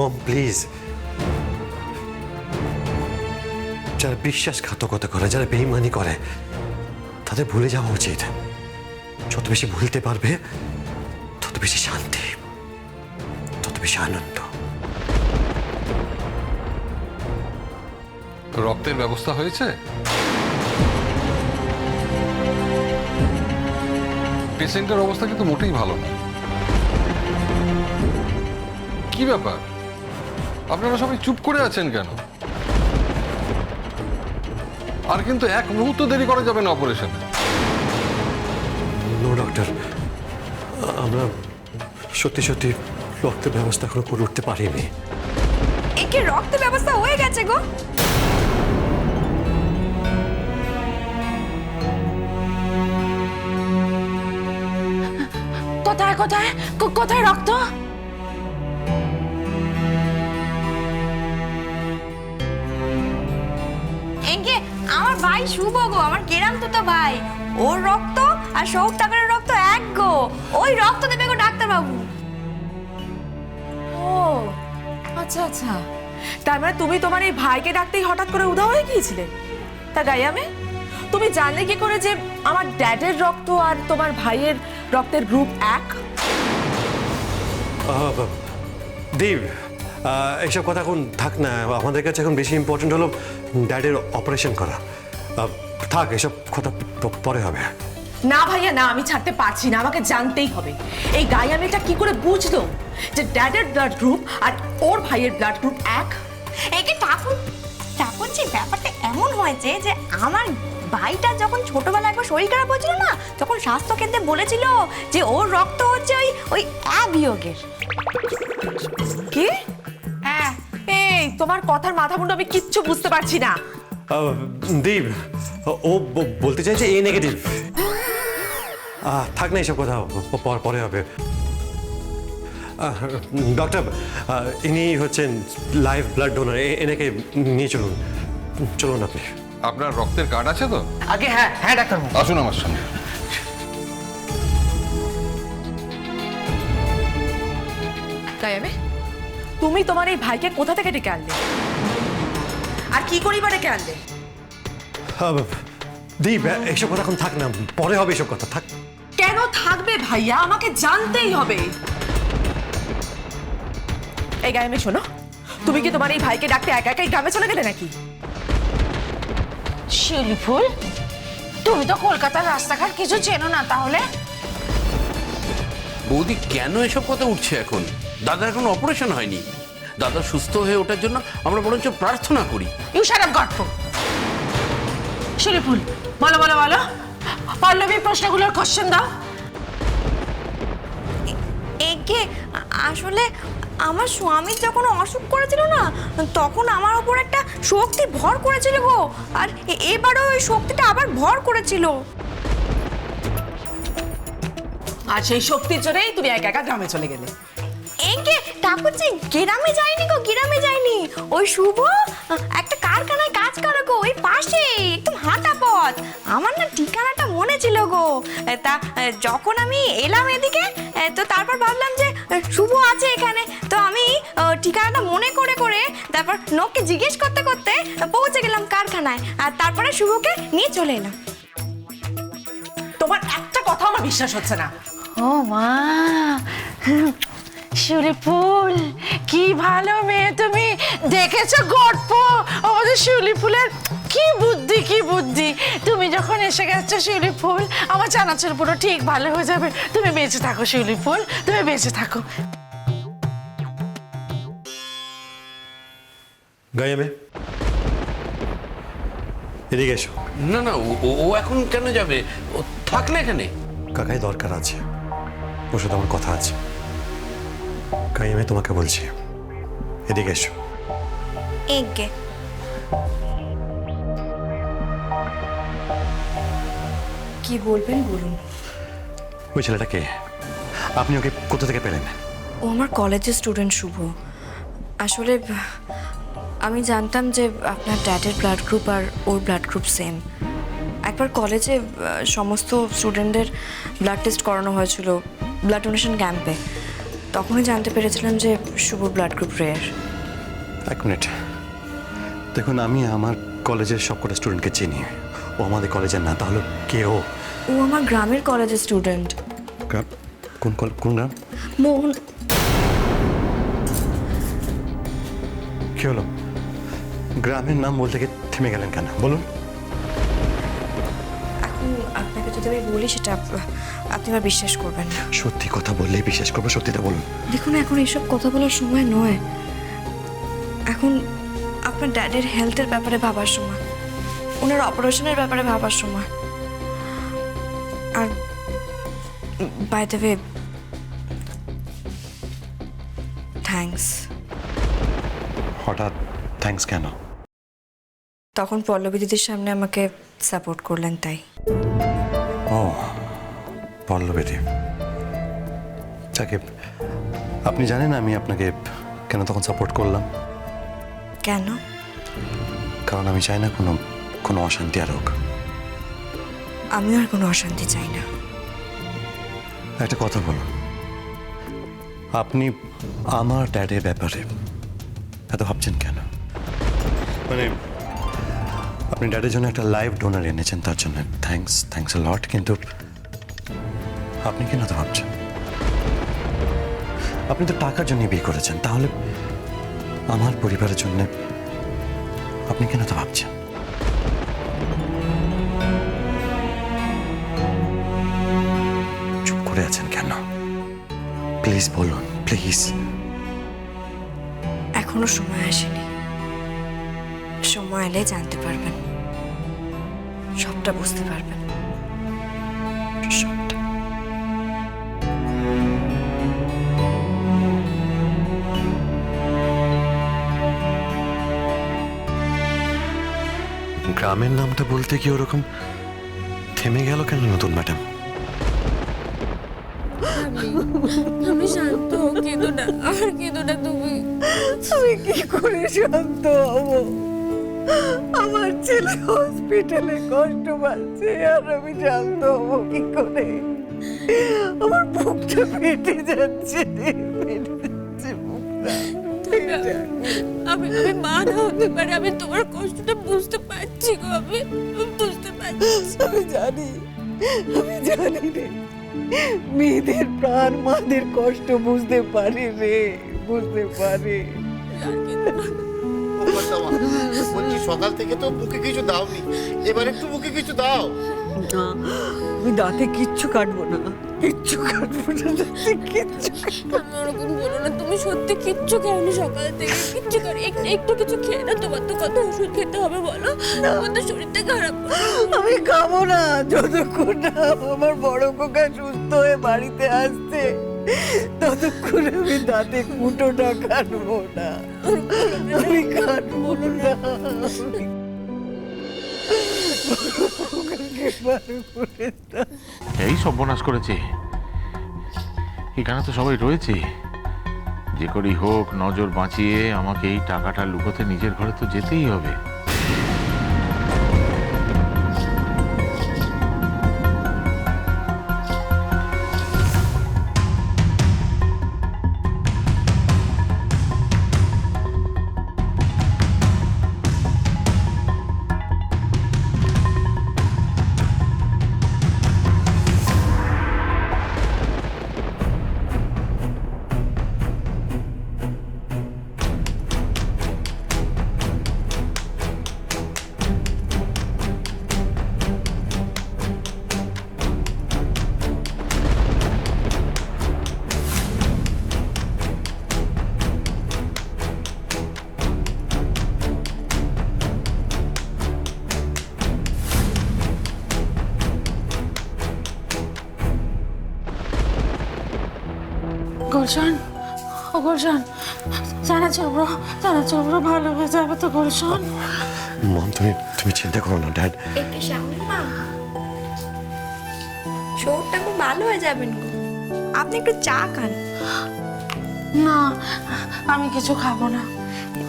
মম please যারা বিশ্বাসঘাতকতা করে, যারা বেইমানি করে, তাদের ভুলে যাওয়া উচিত। যত বেশি ভুলতে পারবে, তত বেশি শান্তি, তত বেশি আনন্দ। রক্তের ব্যবস্থা হয়েছে? পেশেন্টের অবস্থা কিন্তু মোটেই ভালো না। কি ব্যাপার? আপনারা সবাই চুপ করে আছেন কেন? আর কিন্তু এক মুহূর্ত দেরি করা যাবে না অপারেশনে। নো ডক্টর আমরা সত্যি সত্যি রক্তের ব্যবস্থা এখনও করে উঠতে পারিনি। একে রক্ত ব্যবস্থা হয়ে গেছে গো। কোথায় কোথায়? কো- কোথায় রক্ত? একে আমার ভাই শুভ গো আমার কেরাম তো তো ভাই। ওর রক্ত আর সৌক টাকারের রক্ত এক গো। ওই রক্ত দেবে গো ডাক্তার বাবু ও আচ্ছা আচ্ছা। তার মানে তুমি তোমার এই ভাইকে ডাকতেই হঠাৎ করে উধাও হয়ে গিয়েছিলে? তা গাইয়ামে তুমি জানলে কি করে যে আমার ড্যাডের রক্ত আর তোমার ভাইয়ের রক্তের গ্রুপ এক? দেব এইসব কথা এখন থাক না। আমাদের কাছে এখন বেশি ইম্পর্টেন্ট হলো ড্যাডের অপারেশন করা। থাক এসব কথা পরে হবে। না ভাইয়া না আমি ছাড়তে পারছি না আমাকে জানতেই হবে। এই গায়ে আমি এটা কি করে বুঝলো যে ড্যাডের ব্লাড গ্রুপ আর ওর ভাইয়ের ব্লাড গ্রুপ এক? একে ঠাকুর ঠাকুর যে ব্যাপারটা এমন হয়েছে যে আমার ভাইটা যখন ছোটবেলা একবার শরীর খারাপ হয়েছিল না তখন স্বাস্থ্য কেন্দ্রে বলেছিল যে ওর রক্ত হচ্ছে ওই ওই অ্যা বিয়োগের। কি? তোমার কথার মাথা মুন্ডু আমি কিচ্ছু বুঝতে পারছি না। দেব ও ব- বলতে চাইছে এ নেগেটিভ থাক না এইসব কথা পরে হবে। ডক্টর ইনি হচ্ছেন লাইভ ব্লাড ডোনার এনেকে নিয়ে চলুন। চলুন আপনি। আপনার রক্তের কার্ড আছে তো? আগে হ্যাঁ হ্যাঁ ডাক্তার আসুন আমার সঙ্গে। গায়ামে তুমি তোমার এই ভাইকে কোথা থেকে ডেকে আনলে? আর কি করিবা ডেকে আনলে? দীপ এইসব কথা এখন থাক না। পরে হবে এসব কথা থাক। কেন থাকবে ভাইয়া? আমাকে জানতেই হবে। এই গায়ামে শোনো তুমি কি তোমার এই ভাইকে ডাকতে একা একাই গ্রামে চলে গেলে নাকি? শিউলি ফুল তুমি তো কলকাতার রাস্তাঘাট কিছু চেনো না তাহলে? বৌদি কেন এসব কথা উঠছে এখন? দাদার এখন অপারেশন হয়নি। দাদা সুস্থ হয়ে ওঠার জন্য আমরা বরঞ্চ প্রার্থনা করি। ইউ শাট আপ গটফো শিউলি ফুল বলো বলো বলো। পল্লবী প্রশ্নগুলোর কোশ্চেন দাও। একে আসলে আমার স্বামী যখন অসুখ করেছিল না তখন আমার ওপর একটা শক্তি ভর করেছিল গো। আর এবারও ওই শক্তিটা আবার ভর করেছিল। আর সেই শক্তির জন্যই তুমি একা একা গ্রামে চলে গেলে। একে ঠাকুরজি গ্রামে যায়নি গো গ্রামে যায়নি। ওই শুভ একটা কারখানায় কাজ করে গো ওই পাশে একদম হাঁটা পথ। আমার না ঠিকানাটা মনে ছিল গো। তা যখন আমি এলাম এদিকে তো তারপর ভাবলাম যে শুভ আছে এখানে। তো আমি ঠিকানাটা মনে করে করে তারপর নোককে জিজ্ঞেস করতে করতে পৌঁছে গেলাম কারখানায়। আর তারপরে শুভকে নিয়ে চলে এলাম। তোমার একটা কথা আমার বিশ্বাস হচ্ছে না। ও মা শিউলি ফুল কি ভালো মেয়ে তুমি। দেখেছ গল্প আমাদের শিউলি ফুলের কি বুদ্ধি কি বুদ্ধি। তুমি যখন এসে গেছো শিউলি ফুল আমার চানাচুর পুরো ঠিক ভালো হয়ে যাবে। তুমি বেঁচে থাকো শিউলি ফুল তুমি বেঁচে থাকো। এদিকে এসো। না না ও- ও ও এখন কেন যাবে? ও থাকলে এখানে? কাকাই দরকার আছে। ওর সাথে আমার কথা আছে। গাইয়ামে তোমাকে বলছি। এদিকে এসো। এগে। কি বলবেন বলুন? ওই ছেলেটাকে আপনি ওকে কোথা থেকে পেলেন? ও আমার কলেজের স্টুডেন্ট শুভ। আসলে আমি জানতাম যে আপনার ড্যাডের ব্লাড গ্রুপ আর ওর ব্লাড গ্রুপ সেম একবার কলেজে সমস্ত স্টুডেন্টদের ব্লাড টেস্ট করানো হয়েছিল ব্লাড ডোনেশন ক্যাম্পে তখনই জানতে পেরেছিলাম যে শুভ ব্লাড গ্রুপ রেয়ার এক মিনিট। দেখুন আমি আমার কলেজের সবকটা স্টুডেন্টকে চিনি। ও আমাদের কলেজের না তাহলে কে ও? ও আমার গ্রামের কলেজের স্টুডেন্ট গ্রাম? কোন কল- কোন গ্রাম? মোহন কি হলো? গ্রামের নাম বলতে গিয়ে থেমে গেলেন কেন? বলুন। যদি আমি বলি সেটা আপ- আপনি আমার বিশ্বাস করবেন না। সত্যি কথা বললেই বিশ্বাস করব সত্যিটা বলুন। দেখুন এখন এইসব কথা বলার সময় নয়। এখন আপনার ড্যাডের হেলথের ব্যাপারে ভাবার সময় ওনার অপারেশনের ব্যাপারে ভাবার সময়। আর বাই দ্য ওয়ে থ্যাঙ্কস হঠাৎ থ্যাঙ্কস কেন? তখন পল্লবী দিদির সামনে আমাকে সাপোর্ট করলেন তাই। ও পল্লবেদি। যাকে আপনি জানেন আমি আপনাকে কেন তখন সাপোর্ট করলাম? কেন? কারণ আমি চাই না কোনো কোনো অশান্তি আর হোক। আমিও আর কোনো অশান্তি চাই না। একটা কথা বলুন। আপনি আমার ড্যাডের ব্যাপারে এত ভাবছেন কেন? মানে আপনি ড্যাডের জন্য একটা লাইভ ডোনার এনেছেন, তার জন্য। থ্যাঙ্কস থ্যাঙ্কস লট কিন্তু আপনি কেন তো ভাবছেন? আপনি তো টাকার জন্য বিয়ে করেছেন, তাহলে আমার পরিবারের জন্য আপনি কেন তো ভাবছেন? চুপ করে আছেন কেন? প্লিজ বলুন প্লিজ এখনও সময় আসেনি। সময় এলে জানতে পারবেন। সবটা বুঝতে পারবেন। সবটা। গ্রামের নামটা বলতে কি ওরকম থেমে গেল কেন নতুন ম্যাডাম? আমি শান্ত কেঁদো না। আর কেঁদো না তুমি। আমি কি করে শান্ত হব? আমার ছেলে হসপিটালে কষ্ট পাচ্ছে আর আমি শান্ত হব কি করে। আমার বুকটা ফেটে যাচ্ছে ফেটে যাচ্ছে বুকটা আমি আমি মা না হতে পারে আমি তোমার কষ্টটা বুঝতে পারছি গো আমি বুঝতে পারছি। আমি জানি আমি জানি রে। মেয়েদের প্রাণ মাদের কষ্ট বুঝতে পারে রে বুঝতে পারে। কেঁদো বলছি সকাল থেকে তো মুখে কিছু দাওনি। এবার একটু মুখে কিছু দাও। না আমি দাঁতে কিচ্ছু কাটবো না। কিচ্ছু কাটবো না দাঁতে কিচ্ছু আমি ওরকম বলো না তুমি সত্যি কিচ্ছু খাওনি সকাল থেকে কিচ্ছু খাওনি একটু একটু কিছু খেয়ে না তোমার তো কত ওষুধ খেতে হবে বলো? তোমার তো শরীরটা খারাপ। আমি খাব না যতক্ষণ না আমার বড় কোকা সুস্থ হয়ে বাড়িতে আসছে। ততক্ষণ আমি দাঁতে কাটবো না। আমি কাটবো না। এই সর্বনাশ করেছে। এখানে তো সবাই রয়েছে। যে করেই হোক, নজর বাঁচিয়ে আমাকে এই টাকাটা লুকোতে নিজের ঘরে তো যেতেই হবে। গুলশান? ও গুলশান জানা চলবো জানা চলবো ভালো হয়ে যাবে তো গুলশান। মম তুমি তুমি চিন্তা করো না ড্যাড। একটু সামনে মা। শরীরটা খুব ভালো হয়ে যাবেন গো। আপনি একটু চা খান। না আমি কিছু খাব না।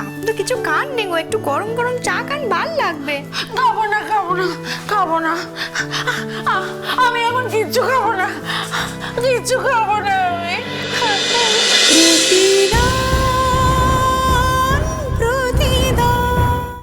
আপনি তো কিছু খান নি গো একটু গরম গরম চা খান ভালো লাগবে। খাব না খাব না খাব না। আমি এখন কিচ্ছু খাব না কিচ্ছু খাব না।